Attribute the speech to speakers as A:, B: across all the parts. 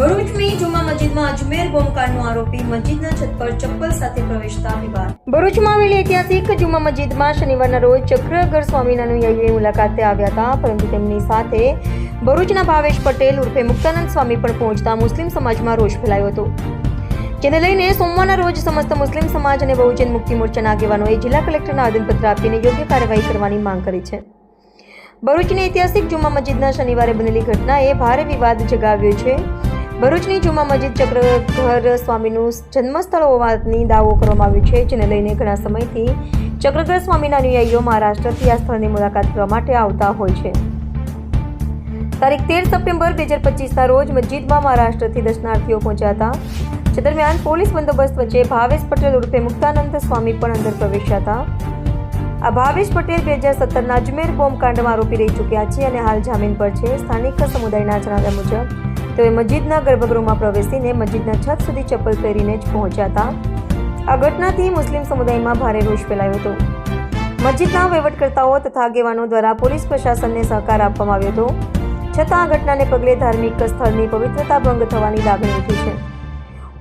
A: ભરૂચની જુમા મસ્જિદમાં અજમેર બોમ્બકાંડનો આરોપી મસ્જિદના છત પર ચપ્પલ સાથે પ્રવેશતા વિવાદ ભરૂચમાં આવેલી ઐતિહાસિક જુમા મસ્જિદમાં શનિવારના રોજ ચક્રગર સ્વામીના અનુયાયીઓ મુલાકાતે આવ્યા હતા, પરંતુ તેમની સાથે ભરૂચના ભાવેશ પટેલ ઉર્ફે મુક્તાનંદ સ્વામી પણ પહોંચતા મુસ્લિમ સમાજમાં રોષ ફેલાયો હતો. જેને લઈને સોમવારના રોજ સમસ્ત મુસ્લિમ સમાજ અને બહુજન મુક્તિ મોરચાના આગેવાનોએ જિલ્લા કલેક્ટરને આવેદનપત્ર આપીને યોગ્ય કાર્યવાહી કરવાની માંગ કરી છે. ભરૂચની ઐતિહાસિક જુમા મસ્જિદના શનિવારે બનેલી ઘટનાએ ભારે વિવાદ જગાવ્યો છે. ભરૂચની જુમા મસ્જિદ ચક્રધર સ્વામીનું જન્મસ્થળ હોવાની દાવો કરવામાં આવ્યો છે, જેને લઈને ઘણા સમયથી ચક્રધર સ્વામીના અનુયાયીઓ મહારાષ્ટ્રથી આ સ્થળની મુલાકાત કરવા માટે આવતા હોય છે. તારીખ તેર સપ્ટેમ્બર બે હજાર પચીસના રોજ મસ્જિદમાં મહારાષ્ટ્રથી દર્શનાર્થીઓ પહોંચ્યા હતા. જે દરમિયાન પોલીસ બંદોબસ્ત વચ્ચે ભાવેશ પટેલ ઉર્ફે મુક્તાનંદ સ્વામી પણ અંદર પ્રવેશ્યા હતા. આ ભાવેશ પટેલ બે હજાર સત્તરના અજમેર બોમ્બકાંડમાં આરોપી રહી ચૂક્યા છે અને હાલ જામીન પર છે. સ્થાનિક સમુદાયના જણાવ્યા મુજબ તેઓએ મસ્જિદના ગર્ભગૃહમાં પ્રવેશીને મસ્જિદના છત સુધી ચપ્પલ પહેરીને જ પહોંચ્યા હતા. આ ઘટનાથી મુસ્લિમ સમુદાયમાં ભારે રોષ ફેલાયો હતો. મસ્જિદના વહીવટકર્તાઓ તથા આગેવાનો દ્વારા પોલીસ પ્રશાસનને સહકાર આપવામાં આવ્યો હતો. છતાં આ ઘટનાને પગલે ધાર્મિક સ્થળની પવિત્રતા ભંગ થવાની લાગણી ઉઠી છે.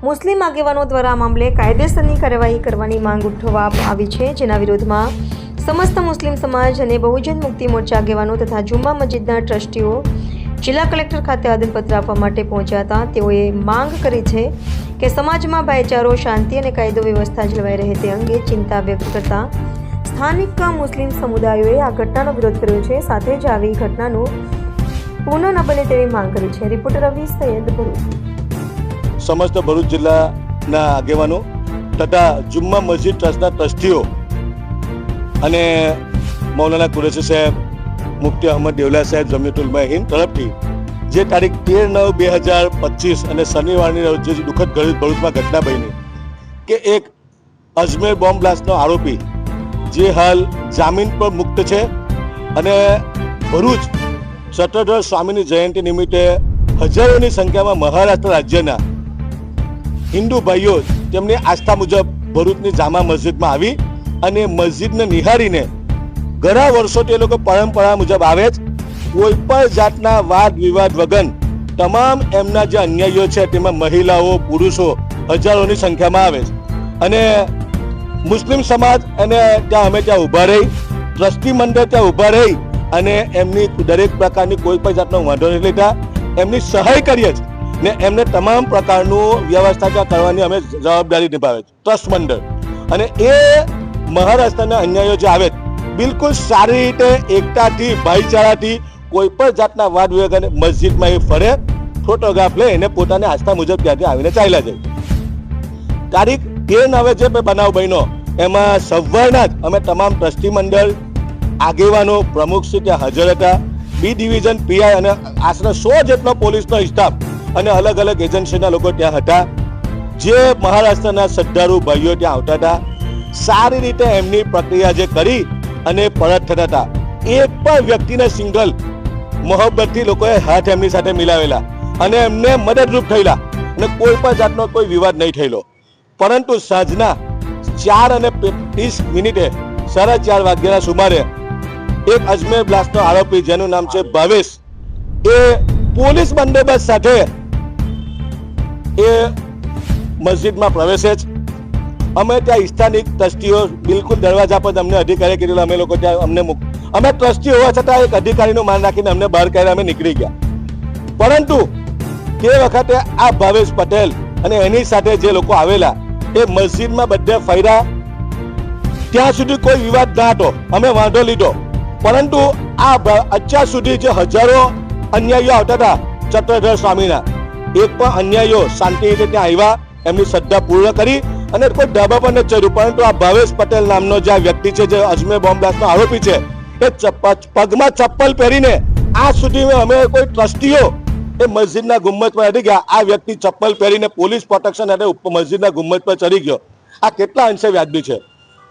A: મુસ્લિમ આગેવાનો દ્વારા મામલે કાયદેસરની કાર્યવાહી કરવાની માંગ ઉઠવા આવી છે. જેના વિરોધમાં સમસ્ત મુસ્લિમ સમાજ અને બહુજન મુક્તિ મોરચા આગેવાનો તથા જુમ્મા મસ્જિદના ટ્રસ્ટીઓ જિલ્લા કલેક્ટર ખાતે આવેદનપત્ર આપવા માટે પહોંચ્યા હતા. તેઓએ માંગ કરી છે કે સમાજમાં ભાઈચારો, શાંતિ અને કાયદો વ્યવસ્થા જળવાઈ રહે તે અંગે ચિંતા વ્યક્ત કરતા સ્થાનિક મુસ્લિમ સમુદાયોએ આ ઘટનાનો વિરોધ કર્યો છે. સાથે જ આવી ઘટનાનું પુનઃ ન બને તેવી માંગ કરી છે. રિપોર્ટર રવિ સૈયદ ભરૂચ.
B: સમસ્ત ભરૂચ જિલ્લાના આગેવાનો તથા જુમ્મા મસ્જિદ ટ્રસ્ટના ટ્રસ્ટીઓ અને મૌલાના કુરેશી સાહેબ મુફ્તી અહમદ દેવલા સાહેબ જમિયતુલ હિંદ તરફથી, જે તારીખ તેર નવ બે હજાર પચીસ અને શનિવારની રોજ જે દુઃખદ ઘડી ભરૂચમાં ઘટના બની કે એક અજમેર બોમ્બ બ્લાસ્ટનો આરોપી, જે હાલ જામીન પર મુક્ત છે અને ભરૂચ સત્તરધર સ્વામીની જયંતિ નિમિત્તે હજારોની સંખ્યામાં મહારાષ્ટ્ર રાજ્યના હિન્દુ ભાઈઓ તેમની આસ્થા મુજબ ભરૂચની જામા મસ્જિદમાં આવી અને મસ્જિદને નિહાળીને ઘણા વર્ષોથી એ લોકો પરંપરા મુજબ આવે જ. કોઈ પણ જાતના વાદ વિવાદ વગર તમામ એમના જે અન્યાયીઓ છે તેમાં મહિલાઓ પુરુષો હજારોની સંખ્યામાં આવે છે. અને મુસ્લિમ સમાજ અને ત્યાં અમે ત્યાં ઊભા રહી ટ્રસ્ટી મંડળ ત્યાં ઊભા રહી અને એમની દરેક પ્રકારની કોઈ પણ જાતનો વાંધો નથી લેતા એમની સહાય કરીએ જ ને એમને તમામ પ્રકારનું વ્યવસ્થા ત્યાં કરવાની અમે જવાબદારી નિભાવે છે ટ્રસ્ટ મંડળ. અને એ મહારાષ્ટ્રના અન્યાયો જે આવે છે, બિલકુલ સારી રીતે એકતાથી, ભાઈચારાથી કોઈ પણ જાતના વાદ અને મસ્જિદમાં એ ફરે ફોટોગ્રાફ લે, એને પોતાની આસ્થા મુજબ ત્યાંથી આવીને ચાલ્યા જાય. તારીખ તેર નવે જે બનાવ બન્યો, એમાં સવારના જ અમે તમામ ટ્રસ્ટી મંડળ, આગેવાનો પ્રમુખશ્રી ત્યાં હાજર હતા. બી ડિવિઝન પીઆઈ અને આશરે સો જેટલો પોલીસનો સ્ટાફ અને અલગ અલગ એજન્સીના લોકો ત્યાં હતા. જે મહારાષ્ટ્રના શ્રદ્ધાળુ ભાઈઓ ત્યાં આવતા હતા. સારી રીતે એમની પ્રક્રિયા જે કરી અને પરત થતા હતા. એક પણ વ્યક્તિને સિંગલ મોહબ્બતથી લોકોએ હાથ એમની સાથે મિલાવેલા અને એમને મદદરૂપ થયેલા અને કોઈ પણ જાતનો કોઈ વિવાદ નહીં થયેલો. પરંતુ સાંજના ચાર અને ત્રીસ મિનિટે સાડા ચાર વાગ્યાના સુમારે એક અજમેર બ્લાસ્ટનો આરોપી જેનું નામ છે ભાવેશ, એ પોલીસ બંદોબસ્ત સાથે એ મસ્જિદમાં પ્રવેશે છે અમે ત્યાં સ્થાનિક ટ્રસ્ટીઓ બિલકુલ દરવાજા પર અમને અધિકારી કીધેલું અમે લોકો ત્યાં અમને મૂક, અમે ટ્રસ્ટી હોવા છતાં એક અધિકારીનું માન રાખીને અમને બહાર કાઢ્યા અમે નીકળી ગયા. પરંતુ તે વખતે આ ભાવેશ પટેલ અને એની સાથે જે લોકો આવેલા, એ મસ્જિદમાં બધે ફર્યા. ત્યાં સુધી કોઈ વિવાદ ના હતો, અમે વાંધો લીધો. પરંતુ આ અત્યાર સુધી જે હજારો અન્યાયીઓ આવતા હતા ચત્રધર સ્વામીના, એક પણ અન્યાયીઓ શાંતિ રીતે ત્યાં આવ્યા, એમની શ્રદ્ધા પૂર્ણ કરી અને કોઈ ડાબા પર નથી ચડ્યું. પરંતુ આ ભાવેશ પટેલ નામનો જે આ વ્યક્તિ છે, જે અજમેર બોમ્બ બ્લાસ્ટનો આરોપી છે, એ પગમાં ચપ્પલ પહેરીને આ સુધી અમે કોઈ ટ્રસ્ટીઓ એ મસ્જિદના ગુમ્મત પર ચડી ગયા. આ વ્યક્તિ ચપ્પલ પહેરીને પોલીસ પ્રોટેક્શન અને મસ્જિદના ગુમ્મત પર ચડી ગયો. આ કેટલા અંશે વ્યાજબી છે?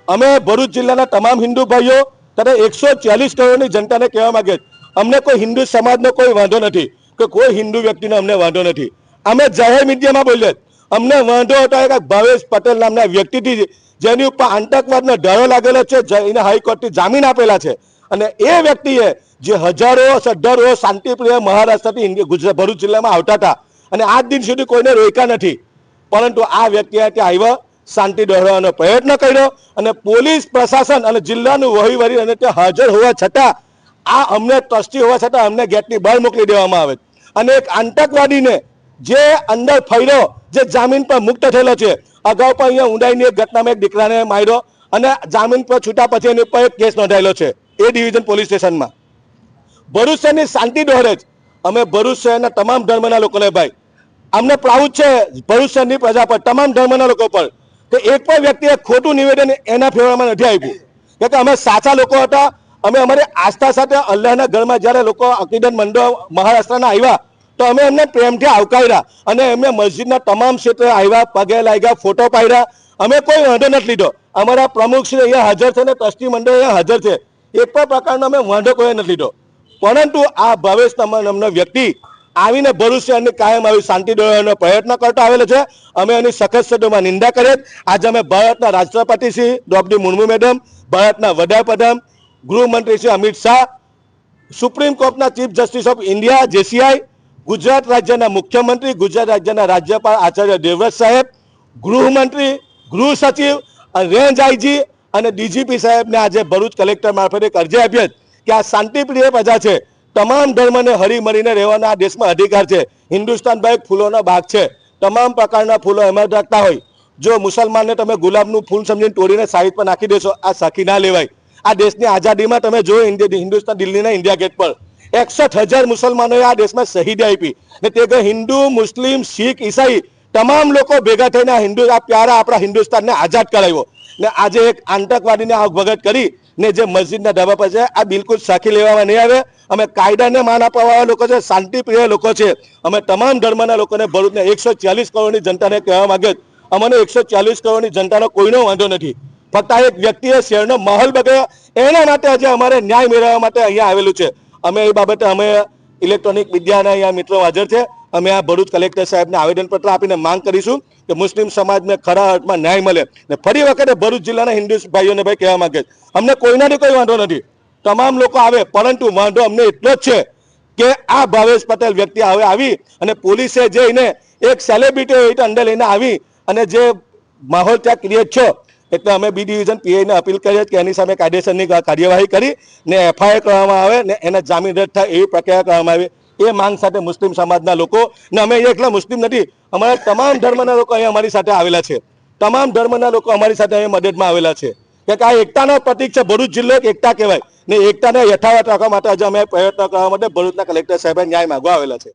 B: અમે ભરૂચ જિલ્લાના તમામ હિન્દુ ભાઈઓ તથા એકસો ચાલીસ કરોડની જનતાને કહેવા માંગે અમને કોઈ હિન્દુ સમાજનો કોઈ વાંધો નથી કે કોઈ હિન્દુ વ્યક્તિનો અમને વાંધો નથી. અમે જાહેર મીડિયામાં બોલીએ. અમને વાંધો હતો કે ભાવેશ પટેલ નામના વ્યક્તિથી જેની ઉપર આતંકવાદનો ધારો લાગેલો છે એને હાઈકોર્ટથી જામીન આપેલા છે. અને એ વ્યક્તિએ જે હજારો શ્રદ્ધાળુઓ શાંતિપ્રિય મહારાષ્ટ્રથી ગુજરાત, ભરૂચ જિલ્લામાં આવતા હતા. અને આજ દિન સુધી કોઈને રોક્યા નથી. પરંતુ આ વ્યક્તિએ ત્યાં આવ્યા, શાંતિ દોહરાવવાનો પ્રયત્ન કર્યો અને પોલીસ પ્રશાસન અને જિલ્લાનું વહીવટી અને ત્યાં હાજર હોવા છતાં આ અમને ટ્રસ્ટી હોવા છતાં અમને ગેટની બહાર મોકલી દેવામાં આવે અને એક આતંકવાદીને જે અંદર ફર્યો જે જામીન પર મુક્ત થયેલો છે. અગાઉ પણ અહીંયા ઊંડાઈની એક ઘટનામાં એક દીકરાને માર્યો અને જામીન પર છૂટા પછી એની ઉપર એક કેસ નોંધાયેલો છે. એ ડિવિઝન પોલીસ સ્ટેશનમાં. ભરૂચ શહેરની શાંતિ દોહરે જ. અમે ભરૂચ શહેરના તમામ ધર્મના લોકોને ભાઈ. અમને પ્રાઉડ છે ભરૂચ શહેરની પ્રજા પર, તમામ ધર્મના લોકો પર, કે એક પણ વ્યક્તિએ ખોટું નિવેદન એના ફેવરમાં નથી આપ્યું. કે અમે સાચા લોકો હતા. અમે અમારી આસ્થા સાથે અલ્લાહના ઘરમાં જ્યારે લોકો અકીદન મંડળ મહારાષ્ટ્રના આવ્યા તો અમે એમને પ્રેમથી આવકાર્યા અને એમને મસ્જિદના તમામ ક્ષેત્રે આવ્યા, પગે લાગ્યા, ફોટો પાડ્યા. અમે કોઈ વાંધો નથી લીધો. અમારા પ્રમુખ શ્રી અહીંયા હાજર છે અને ટ્રસ્ટી મંડળ અહીંયા હાજર છે. એક પણ પ્રકારનો અમે વાંધો કોઈ નથી લીધો. પરંતુ આ ભાવેશ નામનો વ્યક્તિ આવીને ભરૂચ શહેરની કાયમ આવી શાંતિ દોડવાનો પ્રયત્ન કરતો આવેલો છે. અમે એની સખત શબ્દોમાં નિંદા કરીએ. આજે અમે ભારતના રાષ્ટ્રપતિ શ્રી દ્રૌપદી મુર્મુ મેડમ, ભારતના વડાપ્રધાન, ગૃહમંત્રી શ્રી અમિત શાહ, સુપ્રીમ કોર્ટના chief justice of India, JCI Gujarat રાજ્યના મુખ્યમંત્રી, ગુજરાત રાજ્યના રાજ્યપાલ આચાર્ય દેવવ્રત સાહેબ, ગૃહમંત્રી, ગૃહ સચિવ રેન્જ આઈજી અને ડીજીપી સાહેબને આજે ભરૂચ કલેક્ટર મારફતે એક અરજી આપી કે આ શાંતિપ્રિય પ્રજા છે. તમામ ધર્મને હળી મળીને રહેવાનો આ દેશમાં અધિકાર છે. હિન્દુસ્તાન ભાઈ ફૂલોનો ભાગ છે. તમામ પ્રકારના ફૂલો એમાં રાખતા હોય. જો મુસલમાનને તમે ગુલાબનું ફૂલ સમજીને તોડીને સાઈડ પર નાખી દેશો, આ સખી ના લેવાય. આ દેશની આઝાદીમાં તમે જો ઇન્ડિયા હિન્દુસ્તાન દિલ્હીના ઇન્ડિયા ગેટ પર. એકસઠ હજાર મુસલમાનોએ આ દેશમાં શહીદી આપી. ને તે હિન્દુ, મુસ્લિમ, શીખ, ઈસાઈ તમામ લોકો ભેગા થઈને આ હિન્દુ, આ પ્યારા આપણા હિન્દુસ્તાનને આઝાદ કરાવ્યો. ને આજે એક આતંકવાદીને ભગત કરી ને જે મસ્જિદના ધાબા પર છે, આ બિલકુલ સાખી લેવામાં નહીં આવે. અમે કાયદાને માન આપવાવાળા લોકો છે, શાંતિપ્રિય લોકો છે. અમે તમામ ધર્મના લોકોને ભરૂચને એકસો ચાલીસ કરોડની જનતાને કહેવા માંગે અમને એકસો ચાલીસ કરોડની જનતાનો કોઈનો વાંધો નથી. ફક્ત આ એક વ્યક્તિએ શહેરનો માહોલ બગાડ્યો. એના માટે આજે અમારે ન્યાય મેળવવા માટે અહીંયા આવેલું છે. અમે એ બાબતે અમે ઇલેક્ટ્રોનિક મીડિયાના અહીંયા મિત્રો હાજર છે. અમે આ ભરૂચ કલેક્ટર સાહેબને આવેદનપત્ર આપીને માંગ કરીશું કે મુસ્લિમ સમાજને ખરા અર્થમાં ન્યાય મળે. ને ફરી વખતે ભરૂચ જિલ્લાના હિન્દુ ભાઈઓને ભાઈ કહેવા માંગે અમને કોઈનાથી કોઈ વાંધો નથી. તમામ લોકો આવે, પરંતુ વાંધો અમને એટલો જ છે કે આ ભાવેશ પટેલ વ્યક્તિ હવે આવી અને પોલીસે જઈને એક સેલિબ્રિટી અંદર લઈને આવી અને જે માહોલ ત્યાં ક્રિએટ છો એટલે અમે બી ડિવિઝન પીઆઈને અપીલ કરીએ કે એની સામે કાયદેસરની કાર્યવાહી કરી ને એફઆઈઆર કરવામાં આવે ને એના જામીન રદ થાય એવી પ્રક્રિયા કરવામાં આવે. એ માંગ સાથે મુસ્લિમ સમાજના લોકો ને અમે એકલા મુસ્લિમ નથી. અમારા તમામ ધર્મના લોકો અહીંયા અમારી સાથે આવેલા છે. તમામ ધર્મના લોકો અમારી સાથે અહીંયા મદદમાં આવેલા છે. કે આ એકતાનો પ્રતિક છે ભરૂચ જિલ્લો એક એકતા કહેવાય. ને એકતાને યથાવત રાખવા માટે આજે અમે પ્રયત્ન કરવા માટે ભરૂચના કલેક્ટર સાહેબે ન્યાય માગવા આવેલા છે.